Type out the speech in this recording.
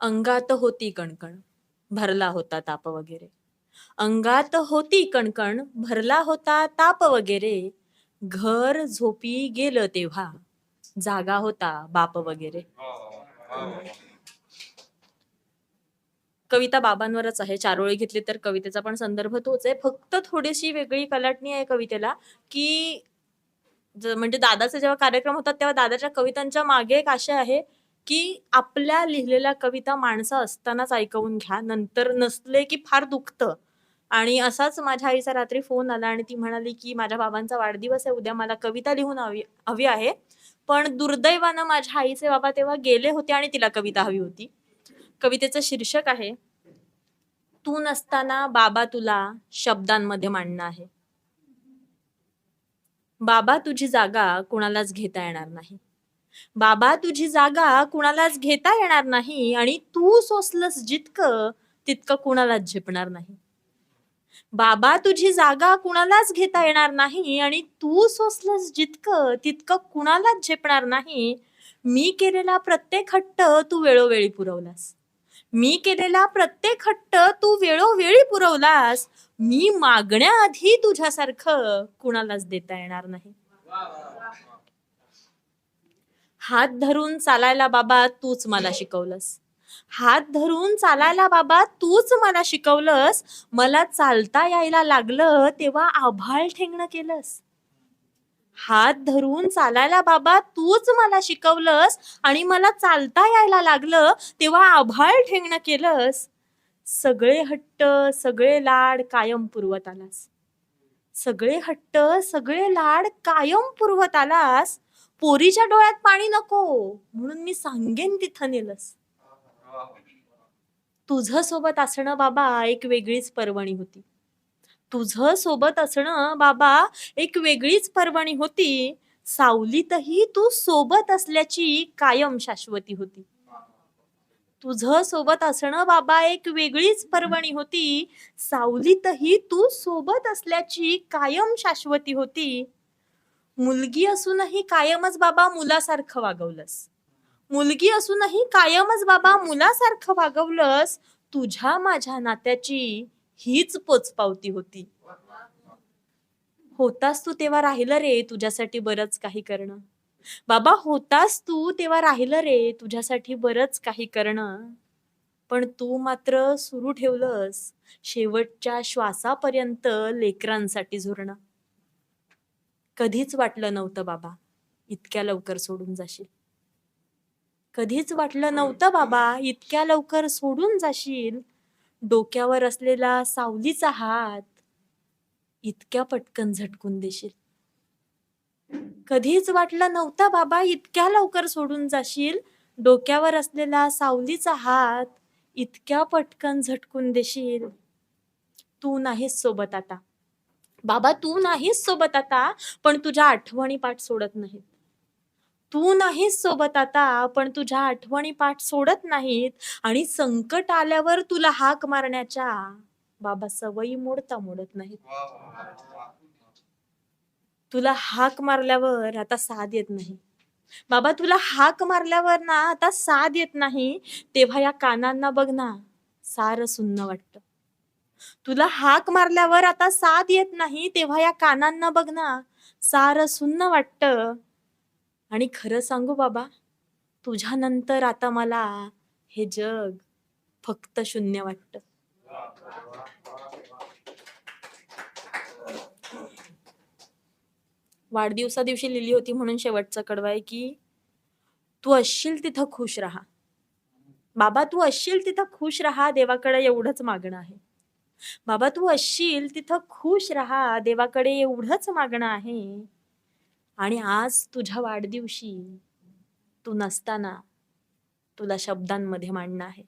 अंगात होती कणकण भरला होता ताप वगैरे. अंगात होती कणकण भरला होता ताप वगैरे. घर झोपी गेलं तेव्हा जागा होता बाप वगैरे. कविता बाबांवरच आहे. चारोळी घेतली तर कवितेचा पण संदर्भ तोच आहे. फक्त थोडीशी वेगळी कलाटणी आहे कवितेला की म्हणजे दादाचा जेव्हा कार्यक्रम होतात तेव्हा दादाच्या कवितांच्या मागे एक आशय आहे की आपल्या लिहिलेल्या कविता माणसं असतानाच ऐकवून घ्या. नंतर नसले की फार दुखतं. आणि असाच माझ्या आईचा रात्री फोन आला आणि ती म्हणाली की माझ्या बाबांचा वाढदिवस आहे उद्या मला कविता लिहून हवी हवी आहे. पण दुर्दैवानं माझ्या आईचे बाबा तेव्हा गेले होते आणि तिला कविता हवी होती. कवितेचं शीर्षक आहे तू नसताना बाबा तुला शब्दांमध्ये मांडणं आहे. बाबा तुझी जागा कुणालाच घेता येणार नाही. बाबा तुझी जागा कुणालाच घेता येणार नाही आणि तू सोसलस जितकं तितकं कुणालाच झेपणार नाही. बाबा तुझी जागा कुणालाच घेता येणार नाही आणि तू सोसलस जितकं तितकं कुणालाच झेपणार नाही. मी केलेला प्रत्येक हट्ट तू वेळोवेळी पुरवलास. मी केलेला प्रत्येक हट्ट तू वेळोवेळी पुरवलास. मी मागण्याआधी तुझ्यासारखं कुणालाच देता येणार नाही. हात धरून चालायला बाबा तूच मला शिकवलंस. हात धरून चालायला बाबा तूच मला शिकवलंस. मला चालता यायला लागलं तेव्हा आभाळ ठेंगणं केलंस. हात धरून चालायला बाबा तूच मला शिकवलंस आणि मला चालता यायला लागलं तेव्हा आभाळ ठेंगणं केलंस. सगळे हट्ट सगळे लाड कायम पुरवत आलास. सगळे हट्ट सगळे लाड कायम पुरवत आलास. पोरीच्या डोळ्यात पाणी नको. म्हणून मी सांगेन तिथं नेलस. तुझं सोबत असणं बाबा एक वेगळीच पर्वणी होती. तुझ सोबत असणं बाबा एक वेगळीच पर्वणी होती. सावलीतही तू सोबत असल्याची कायम शाश्वती होती. तुझं सोबत असणं बाबा एक वेगळीच पर्वणी होती. सावलीतही तू सोबत असल्याची कायम शाश्वती होती. मुलगी असूनही कायमच बाबा मुलासारखं वागवलंस. मुलगी असूनही कायमच बाबा मुलासारखं वागवलंस. तुझ्या माझ्या नात्याची हीच पोचपावती होती. होतास तू तेव्हा राहिलं रे तुझ्यासाठी बरंच काही करणं. बाबा होतास तू तेव्हा राहिलं रे तुझ्यासाठी बरंच काही करणं. पण तू मात्र सुरू ठेवलंस. शेवटच्या श्वासापर्यंत लेकरांसाठी झुरणं. कधीच वाटलं नव्हतं बाबा इतक्या लवकर सोडून जाशील. कधीच वाटलं नव्हतं बाबा इतक्या लवकर सोडून जाशील. डोक्यावर असलेला सावलीचा हात इतक्या पटकन झटकून देशील. कधीच वाटलं नव्हतं बाबा इतक्या लवकर सोडून जाशील. डोक्यावर असलेला सावलीचा हात इतक्या पटकन झटकून देशील. तू नाहीस सोबत आता. बाबा तू नाहीस सोबत आता पण तुझ्या आठवणी पाठ सोडत नाहीत. तू नाहीस सोबत आता पण तुझ्या आठवणी पाठ सोडत नाहीत. आणि संकट आल्यावर तुला हाक मारण्याच्या बाबा सवयी मोडता मोडत नाहीत. तुला हाक मारल्यावर आता साथ येत नाही. बाबा तुला हाक मारल्यावर ना आता साथ येत नाही. तेव्हा या कानांना बघ ना सार सुन्न वाटत. तुला हाक मारल्यावर आता साथ येत नाही तेव्हा या कानांना बघ ना. सार सुन्न वाटत. आणि खरं सांगू बाबा तुझ्यानंतर आता मला हे जग फक्त शून्य वाटत. वाढदिवसा दिवशी लिहिली होती म्हणून शेवटचं कडवाय की तू असशील तिथं खुश राहा. बाबा तू असशील तिथं खुश राहा देवाकडे एवढंच मागणं आहे. बाबा तू असशील तिथं खुश राहा देवाकडे एवढंच मागणं आहे. आणि आज तुझ्या वाढदिवशी तू नसताना तुला शब्दांमध्ये मांडणं आहे.